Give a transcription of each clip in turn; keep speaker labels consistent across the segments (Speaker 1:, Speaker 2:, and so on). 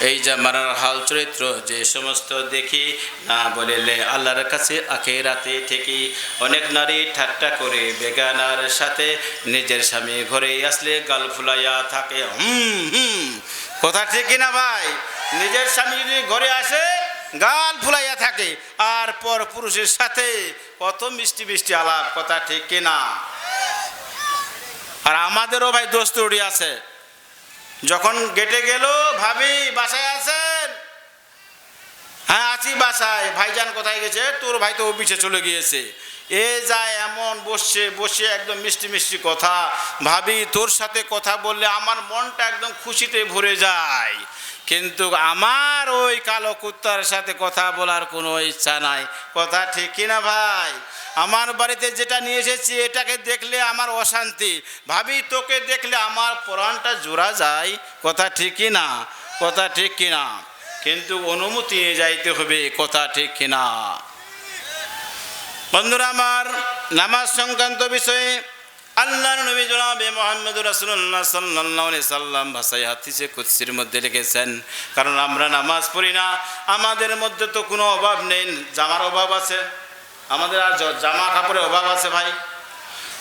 Speaker 1: এই যে জামানার হাল চরিত্র, যে সমস্ত দেখি, না বলিলে আল্লাহর কাছে আখে রাতে ঠিকই অনেক নারী ঠাট্টা করে বেগানার সাথে নিজের স্বামী ঘরে আসলে গাল ফুলাইয়া থাকে। হুম হুম, কথা ঠিক কিনা ভাই? নিজের স্বামী যদি ঘরে আসে, গাল ফুলাইয়া থাকে। আর পর পুরুষের সাথে কত মিষ্টি মিষ্টি আলাপ, কথা ঠিক কিনা? আর আমাদেরও ভাই দোস্তুরি আছে। যখন গেটে গেল, ভাবি, বাসায় আছেন? হ্যাঁ আছি বাসায়। ভাইজান কোথায় গেছে? তোর ভাই তো অফিসে চলে গিয়েছে। এ যায় এমন, বসছে, বসে একদম মিষ্টি মিষ্টি কথা। ভাবি, তোর সাথে কথা বললে আমার মনটা একদম খুশিতে ভরে যায়। কিন্তু আমার ওই কালো কুত্তার সাথে কথা বলার কোনো ইচ্ছা নাই। কথা ঠিক কিনা ভাই? আমার বাড়িতে যেটা নিয়ে এসেছি, এটাকে দেখলে আমার অশান্তি। ভাবি, তোকে দেখলে আমার প্রাণটা জোড়া যায়? কথা ঠিক কিনা কথা ঠিক কিনা কিন্তু অনুমতি নিয়ে যাইতে হবে, কথা ঠিক কিনা বন্ধুরা আমার নামাজ সংক্রান্ত বিষয়ে আল্লাহ নবী জনাবে মোহাম্মদ রাসুল্লাহ সাল্লাহ সাল্লাম ভাষায় হাতিসে কুৎসির মধ্যে লিখেছেন, কারণ আমরা নামাজ পড়ি না। আমাদের মধ্যে তো কোনো অভাব নেই, জামার অভাব আছে। আমাদের আর জামা কাপড়ের অভাব আছে ভাই।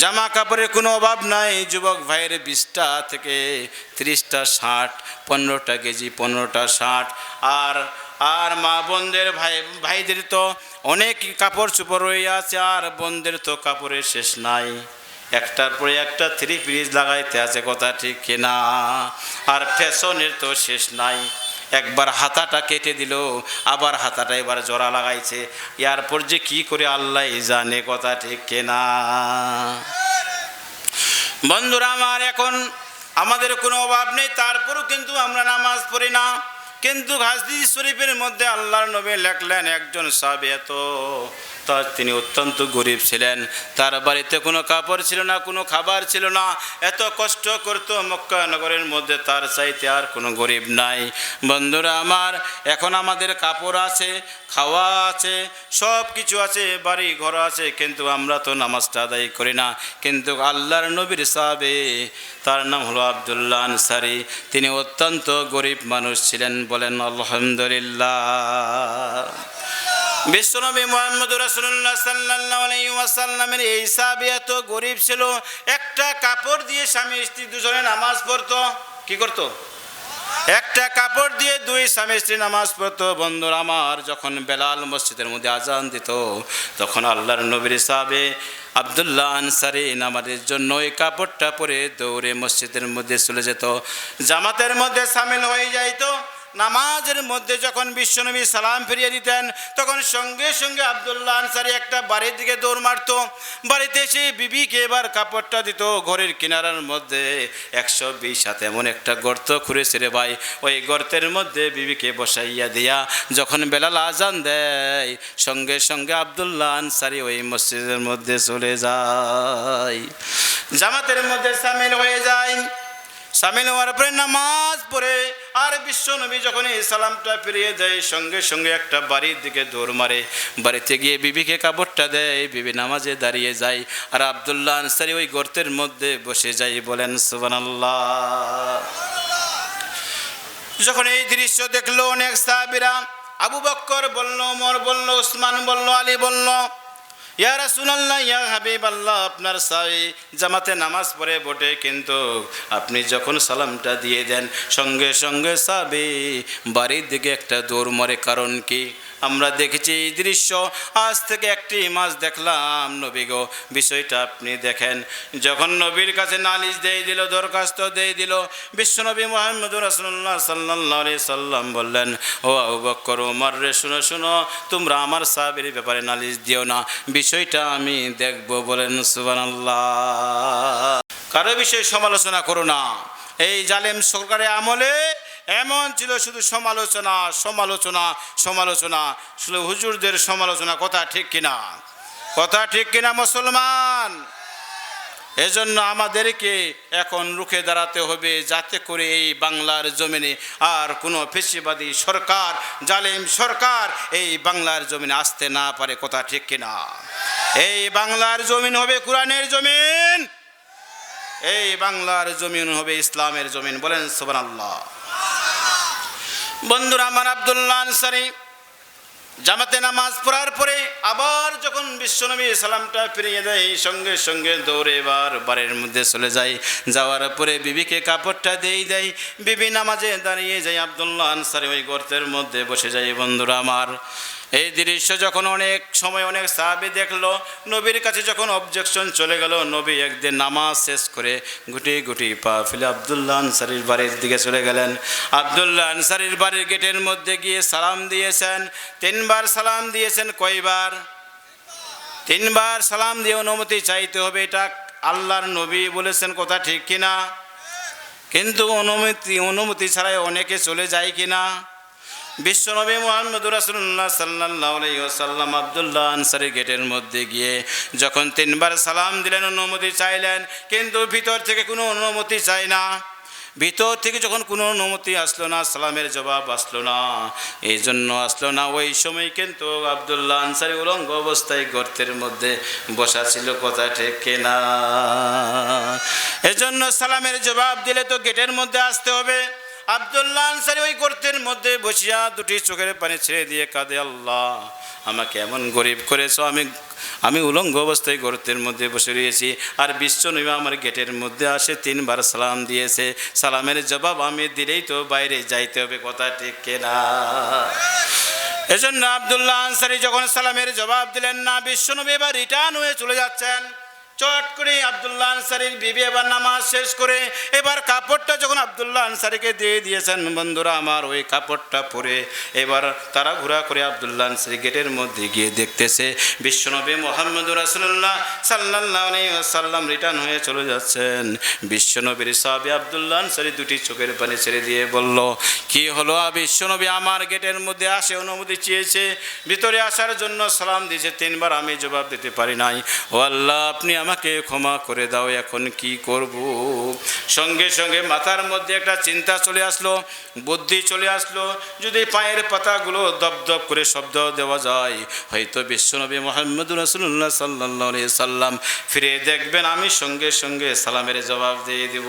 Speaker 1: জামা কাপড়ের কোনো অভাব নাই। যুবক ভাইয়ের বিশটা থেকে তিরিশটা ষাট, পনেরোটা কেজি, পনেরোটা ষাট। আর আর মা বোনদের ভাই, ভাইদের তো অনেক কাপড় চোপড় রয়ে আছে, আর বোনদের তো কাপড়ের শেষ নাই। একটার পরে একটা থ্রি পিস লাগাইতে আছে, কথা ঠিক কিনা? আর ফ্যাশনের তো শেষ নাই। একবার হাতাটা কেটে দিল, আবার হাতাটা এবার জোড়া লাগাইছে। এরপর যে কি করে আল্লাহ জানে কথা ঠিক কেনা? বন্ধুরা, আমার এখন আমাদের কোনো অভাব নেই, তারপরও কিন্তু আমরা নামাজ পড়ি না। কিন্তু ঘাসদি শরীফের মধ্যে আল্লাহর নবী লেখলেন একজন সাবে এত তার তিনি অত্যন্ত গরিব ছিলেন। তার বাড়িতে কোনো কাপড় ছিল না, কোনো খাবার ছিল না। এত কষ্ট করতো মক্কা নগরের মধ্যে, তার চাইতে আর কোনো গরিব নাই। বন্ধুরা আমার, এখন আমাদের কাপড় আছে, খাওয়া আছে সব কিছু আছে, বাড়ি, ঘর আছে, কিন্তু আমরা তো নামাজটা আদায় করি না। কিন্তু আল্লাহর নবীর সাহাবে, তার নাম হলো আবদুল্লাহ আনসারি। তিনি অত্যন্ত গরিব মানুষ ছিলেন বলেন, আলহামদুলিল্লাহ। বিশ্বনবী মোহাম্মদ রাসুল্লাহ সাল্লামের এই সাহাবি এত গরিব ছিল, একটা কাপড় দিয়ে স্বামী স্ত্রী দুজনে নামাজ পড়তো, কি করতো? একটা কাপড় দিয়ে দুই স্বামী স্ত্রী নামাজ পড়তো। বন্ধুর আমার, যখন বেলাল মসজিদের মধ্যে আজান দিত, তখন আল্লাহর নবীর সাহাবে আবদুল্লাহ আনসারি নামাজের জন্য ওই কাপড়টা পরে দৌড়ে মসজিদের মধ্যে চলে যেত। জামাতের মধ্যে সামিল হয়ে যাইতো। নামাজের মধ্যে যখন বিশ্বনবী সালাম ফিরিয়ে দিতেন, তখন সঙ্গে সঙ্গে আবদুল্লাহ আনসারি একটা বাড়ির দিকে দৌড় মারতো। বাড়িতে এসে বিবিকে এবার কাপড়টা দিত ঘরের কিনারার মধ্যে। একশো বিশ হাতে এমন একটা গর্ত খুঁড়েছে রে ভাই। ওই গর্তের মধ্যে বিবিকে বসাইয়া দিয়া যখন বেলাল আজান দেয়, সঙ্গে সঙ্গে আবদুল্লাহ আনসারি ওই মসজিদের মধ্যে চলে যায়। জামাতের মধ্যে সামিল হয়ে যায়। সামিল হওয়ার পরে নামাজ পড়ে, আর বিশ্ব নবী যখন এই সালামটা ফিরিয়ে দেয়, সঙ্গে সঙ্গে একটা বাড়ির দিকে দৌড় মারে। বাড়িতে গিয়ে বিবিকে কাপড়টা দেয়, বিবি নামাজে দাঁড়িয়ে যায়, আর আবদুল্লাহ আনসারি ওই গর্তের মধ্যে বসে যাই বলেন, সুবহানাল্লাহ। যখন এই দৃশ্য দেখল, অনেক সাহাবিরা, আবু বক্কর বলল, ওমর বলল উসমান বলল, আলী বলল ইয়া রাসুলাল্লাহ, ইয়া হাবিব আল্লাহ আপনার সাই জামাতে নামাজ পড়ে বটে, কিন্তু আপনি যখন সালামটা দিয়ে দেন, সঙ্গে সঙ্গে সাবি, বাড়ির দিকে একটা দৌড় মরে, কারণ কি? আমরা দেখেছি এই দৃশ্য। আজ থেকে একটি মাস দেখলাম নবী গো। বিষয়টা আপনি দেখেন। যখন নবীর কাছে নালিশ দিয়ে দিল, দরখাস্ত দিয়ে দিল, বিশ্বনবী মোহাম্মদ রাসুল্লাহ সাল্লাহ সাল্লাম বললেন, ও আবু বক্কর ওমর রে, শুনো শুনো, তোমরা আমার সাহাবের ব্যাপারে নালিশ দিও না। বিষয়টা আমি দেখব বলেন, সুবহানাল্লাহ। কারও বিষয়ে সমালোচনা করো না। এই জালেম সরকারের আমলে এমন ছিল শুধু সমালোচনা সমালোচনা সমালোচনা। শুধু হুজুরদের সমালোচনা, কথা ঠিক কিনা? কথা ঠিক কিনা মুসলমান? এজন্য আমাদেরকে এখন রুখে দাঁড়াতে হবে যাতে করে এই বাংলার জমিনে আর কোনো ফেসিবাদী সরকার, জালেম সরকার এই বাংলার জমিনে আসতে না পারে, কথা ঠিক কিনা? এই বাংলার জমিন হবে কোরআনের জমিন। এই বাংলার জমিন হবে ইসলামের জমিন, বলেন সুবহানাল্লাহ। বন্ধুরা, আমার আবদুল্লাহ আনসারি জামাতে নামাজ পড়ার পরে আবার যখন বিশ্বনবী সালামটা ফিরিয়ে দেয়, সঙ্গে সঙ্গে দৌড়ে এবার বাড়ির মধ্যে চলে যায়। যাওয়ার পরে বিবিকে কাপড়টা দিয়ে দেয়, বিবি নামাজে দাঁড়িয়ে যায়, আবদুল্লাহ আনসারি ওই গর্তের মধ্যে বসে যায়। বন্ধুরা, আমার এই দৃশ্য যখন অনেক সময় অনেক সাহাবি দেখল, নবীর কাছে যখন অবজেকশন চলে গেল, নবী একদিন নামাজ শেষ করে গুটি গুটি পা ফেলে আবদুল্লাহ আনসারির বাড়ির দিকে চলে গেলেন। আবদুল্লাহ আনসারির বাড়ির গেটের মধ্যে গিয়ে সালাম দিয়েছেন। তিনবার সালাম দিয়েছেন কয়বার? তিনবার সালাম দিয়ে অনুমতি চাইতে হবে, এটা আল্লাহর নবী বলেছেন, কথা ঠিক কিনা? কিন্তু অনুমতি অনুমতি ছাড়াই অনেকে চলে যায় কিনা? বিশ্বনবী মোহাম্মদ রাসুল্লাহ সাল্লাহ সাল্লাম আবদুল্লাহ আনসারি গেটের মধ্যে গিয়ে যখন তিনবার সালাম দিলেন, অনুমতি চাইলেন, কিন্তু ভিতর থেকে কোনো অনুমতি চাই না। ভিতর থেকে যখন কোনো অনুমতি আসলো না, সালামের জবাব আসলো না। এই জন্য আসলো না। ওই সময় কিন্তু আবদুল্লাহ আনসারি উলঙ্গ অবস্থায় গর্তের মধ্যে বসা ছিল। কথা ঠিক না এজন্য সালামের জবাব দিলে তো গেটের মধ্যে আসতে হবে। আবদুল্লাহ আনসারি ওই গর্তের মধ্যে বসিয়া দুটি চোখের পানি ছেড়ে দিয়ে কাঁদে, আল্লাহ, আমাকে এমন গরিব করেছ, আমি আমি উলঙ্গ অবস্থায় গর্তের মধ্যে বসে রয়েছি আর বিশ্ব নবী আমার গেটের মধ্যে আসে তিনবার সালাম দিয়েছে। সালামের জবাব আমি দিলেই তো বাইরে যাইতে হবে, কথা ঠিক কেনা? এজন্য আবদুল্লাহ আনসারি যখন সালামের জবাব দিলেন না বিশ্বনবী এবার রিটার্ন হয়ে চলে যাচ্ছেন। চট করে আবদুল্লাহ আনসারির বিবি এবার নামাজ শেষ করে এবার কাপড়টা যখন আবদুল্লাহ আনসারিকে দিয়ে দিয়েছেন, বন্ধুরা, আমার ওই কাপড়টা পরে। এবার তারা ঘোরা করে আবদুল্লাহ আনসারি গেটের মধ্যে গিয়ে দেখতেছে, বিশ্বনবী মোহাম্মদ রাসুল্লাহ সাল্লাহ সাল্লাম রিটার্ন হয়ে চলে যাচ্ছেন। বিশ্বনবীর সাহাবি আবদুল্লাহ আনসারি দুটি চোখের পানি ছেড়ে দিয়ে বলল, কি হলো? বিশ্বনবী আমার গেটের মধ্যে আসে, অনুমতি চেয়েছে। ভিতরে আসার জন্য সালাম দিয়েছে, তিনবার আমি জবাব দিতে পারি নাই। ও আল্লাহ, আপনি আমাকে ক্ষমা করে দাও, এখন কি করব? সঙ্গে সঙ্গে মাথার মধ্যে একটা চিন্তা চলে আসলো, বুদ্ধি চলে আসলো, যদি পায়ের পাতাগুলো দপদপ করে শব্দ দেওয়া যায়, হয়তো বিশ্বনবী মোহাম্মদ রসুল্লাহ সাল্লাহ সাল্লাম ফিরে দেখবেন, আমি সঙ্গে সঙ্গে সালামের জবাব দিয়ে দেব।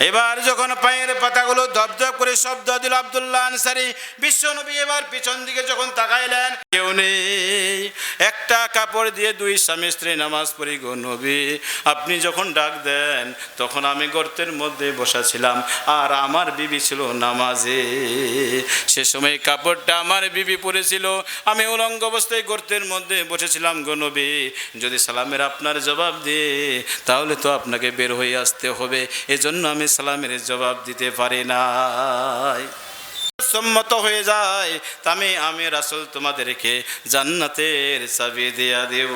Speaker 1: এবার যখন পায়ের পাতাগুলো দপদপ করে শব্দ দিল আবদুল্লাহ আনসারি, বিশ্বনবী এবার পিছন দিকে যখন তাকাইলেন, কেউ নেই। একটা কাপড় দিয়ে দুই স্বামী স্ত্রী নামাজ পড়ি গো নবী। আপনি যখন ডাক দেন, তখন আমি গর্তের মধ্যে বসা ছিলাম, আর আমার বিবি ছিল নামাজে। সে সময় কাপড়টা আমার বিবি পরেছিল। আমি উলঙ্গ অবস্থায় গর্তের মধ্যে বসেছিলাম গো নবী। যদি সালামের আপনার জবাব দিয়ে, তাহলে তো আপনাকে বের হয়ে আসতে হবে। এজন্য আমি সালামের জবাব দিতে পারে নাই। সম্মত হয়ে যায়, তামি আমি রাসুল তোমাদেরকে জান্নাতের চাবি দেয়া দেব।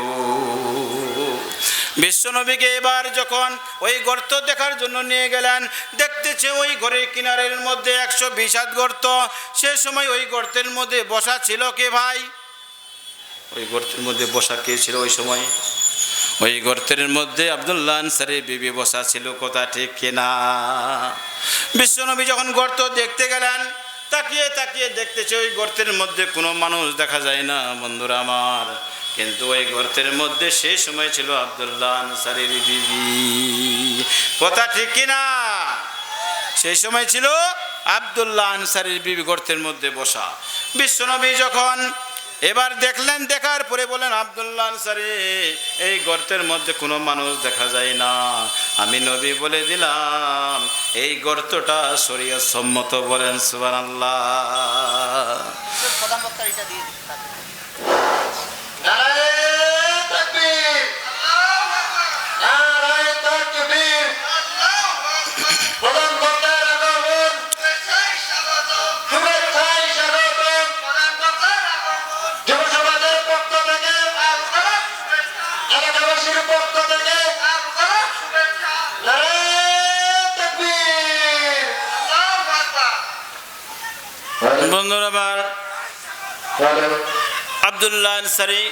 Speaker 1: বিশ্বনবীকে এবার যখন ওই গর্ত দেখার জন্য নিয়ে গেলেন দেখতেছে ওই ঘরের কিনারের মধ্যে একশো বিশ গর্ত। সে সময় ওই গর্তের মধ্যে বসা ছিল কে ভাই? ওই গর্তের মধ্যে বসা কে ছিল ওই সময়? ওই গর্তের মধ্যে আবদুল্লাহ আনসারি বিবি বসা ছিল, কথা ঠিক কিনা? বিশ্বনবী যখন গর্ত দেখতে গেলেন, তাকিয়ে তাকিয়ে দেখতেছে ওই গর্তের মধ্যে কোনো মানুষ দেখা যায় না, বন্ধুরা আমার। কিন্তু ওই গর্তের মধ্যে সেই সময় ছিল আবদুল্লাহ আনসারির বিবি। কথা ঠিক কিনা? সেই সময় ছিল আবদুল্লাহ আনসারির বিবি গর্তের মধ্যে বসা। বিশ্বনবী যখন এবার দেখলেন, দেখার পরে বলেন আবদুল্লাহ আনসারি, এই গর্তের মধ্যে কোনো মানুষ দেখা যায় না। আমি নবী বলে দিলাম, এই গর্তটা শরীয় সম্মত বলেন সুবান আল্লাহ বন্ধুরা আবার আবদুল্লাহ আনসারি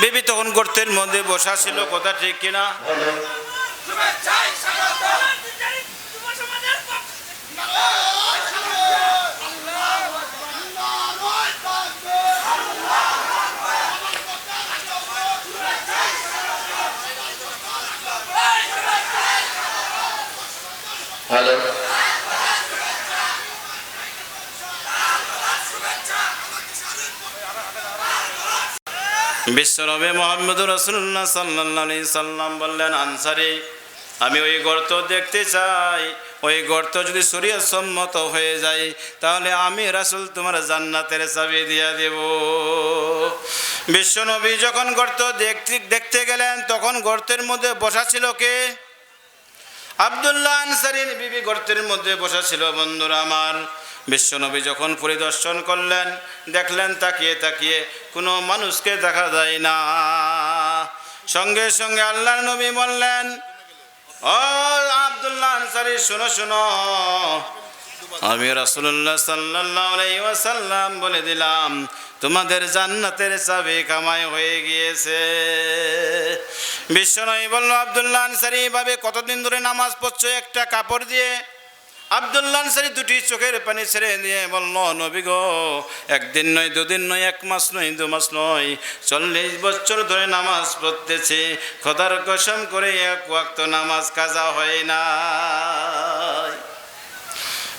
Speaker 1: বিবি তখন করতেন মধ্যে বসা ছিল কথা ঠিক কিনা? বিশ্বনবী মোহাম্মদ রসুল্লাহ সাল্লাহ সাল্লাম বললেন, আনসারি, আমি ওই গর্ত দেখতে চাই। ওই গর্ত যদি সম্মত হয়ে যায়, তাহলে আমি রাসুল তোমার জান্নাতের চাবি দিয়া দেব। বিশ্বনবী যখন গর্ত দেখতে গেলেন, তখন গর্তের মধ্যে বসা ছিল কে? আবদুল্লাহ আনসারীর বিবি গর্তের মধ্যে বসা ছিল বন্ধুরা আমার। বিশ্বনবী যখন পরিদর্শন করলেন, দেখলেন, তাকিয়ে তাকিয়ে কোনো মানুষকে দেখা যায় না। সঙ্গে সঙ্গে আল্লাহর নবী বললেন, ও আবদুল্লাহ আনসারি, শোনো শোনো আমি রাসুল্লাহ সাল্লাহ সাল্লাম বলে দিলাম, তোমাদের জান্নাতের চাবি কামাই হয়ে গিয়েছে। বিশ্বনবী বলল, আবদুল্লাহ আনসারি ভাবে কতদিন ধরে নামাজ পড়ছো? একটা কাপড় দিয়ে। আবদুল্লাহ আনসারি দুটি চোখের পানি ছেড়ে দিয়ে বলল, নবী গো, একদিন নয়, দুদিন নয়, এক মাস নয়, দু মাস নয়, চল্লিশ বছর ধরে নামাজ পড়তেছি। খোদার কসম করে এক ওয়াক্ত নামাজ কাজা হয় না।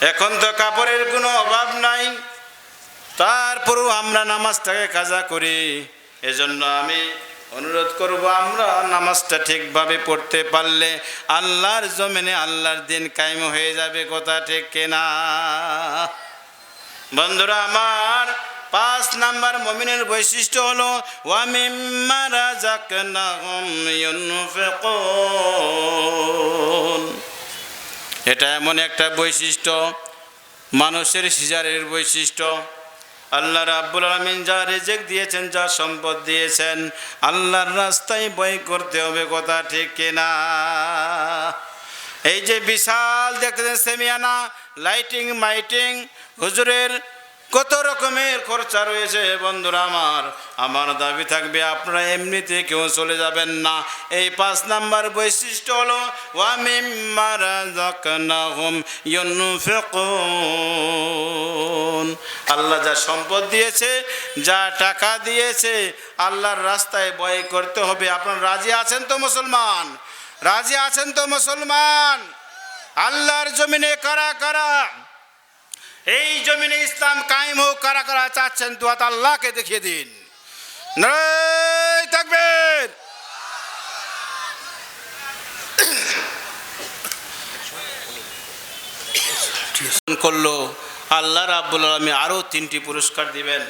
Speaker 1: এখন তো কাপড়ের কোনো অভাব নাই। তারপরও আমরা নামাজটাকে কাজা করি। এজন্য আমি অনুরোধ করব, আমরা নামাজটা ঠিকভাবে পড়তে পারলে আল্লাহর জমিনে আল্লাহর দিন কায়েম হয়ে যাবে, কথা ঠিক কেনা? বন্ধুরা, আমার পাঁচ নাম্বার মমিনের বৈশিষ্ট্য হলো ওয়ামিম্মারা জাকনাহুম ইউনফিকুন। এটা এমন একটা বৈশিষ্ট্য, মানুষের সিজারের বৈশিষ্ট্য। আল্লাহ রাব্বুল আলমিন যা রেজেক দিয়েছেন, যা সম্পদ দিয়েছেন, আল্লাহর রাস্তায় বই করতে হবে, কথা ঠিক কিনা? এই যে বিশাল দেখতেছেন সেমিয়ানা, লাইটিং, মাইটিং, হুজুরের কত রকমের খরচা রয়েছে বন্ধুরা আমার? আমার দাবি থাকবে, আপনারা এমনিতে কেউ চলে যাবেন না। এই পাঁচ নাম্বার বৈশিষ্ট্য হলো আল্লাহ যা সম্পদ দিয়েছে, যা টাকা দিয়েছে, আল্লাহর রাস্তায় বয় করতে হবে। আপনার রাজি আছেন তো মুসলমান? রাজি আছেন তো মুসলমান? আল্লাহর জমিনে কারা কারা? এই জমিনে ইসলাম কায়েম হোক, কারা কারা চাচ্ছেন দুয়াত আল্লাহকে দেখিয়ে দিন। থাকবেন করল, আল্লাহ রাব্বুল আলমী আরও তিনটি পুরস্কার দিবেন।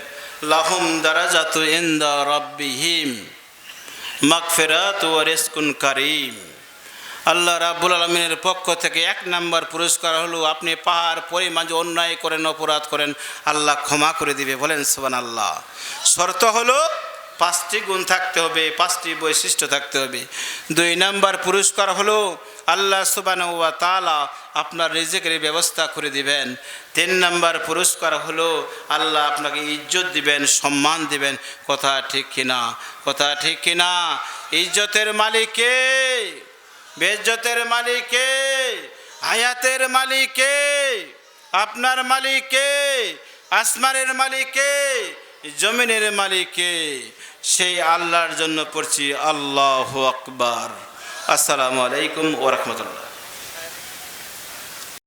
Speaker 1: লাহুম দারাজাতু ইন্দা রব্বিহিম, মাগফিরাত ওয়া রিজকুন কারীম। আল্লাহ রাব্বুল আলমিনের পক্ষ থেকে এক নাম্বার পুরস্কার হলো, আপনি পাহাড় পরিমাণ যে অন্যায় করেন, অপরাধ করেন, আল্লাহ ক্ষমা করে দিবে, বলেন সুবান আল্লাহ শর্ত হলো পাঁচটি গুণ থাকতে হবে, পাঁচটি বৈশিষ্ট্য থাকতে হবে। দুই নাম্বার পুরস্কার হলো, আল্লাহ সুবান ওয়া তালা আপনার রিজেকের ব্যবস্থা করে দিবেন। তিন নাম্বার পুরস্কার হলো, আল্লাহ আপনাকে ইজ্জত দিবেন, সম্মান দিবেন। কথা ঠিক কিনা? কথা ঠিক কিনা? ইজ্জতের মালিকে বেজ্জতের মালিকে, হায়াতের মালিকে, আপনার মালিকে, আসমানের মালিকে, জমিনের মালিকে, সেই আল্লাহর জন্য পড়ছি আল্লাহ আকবার। আসসালামু আলাইকুম ওরহমতুল্লাহ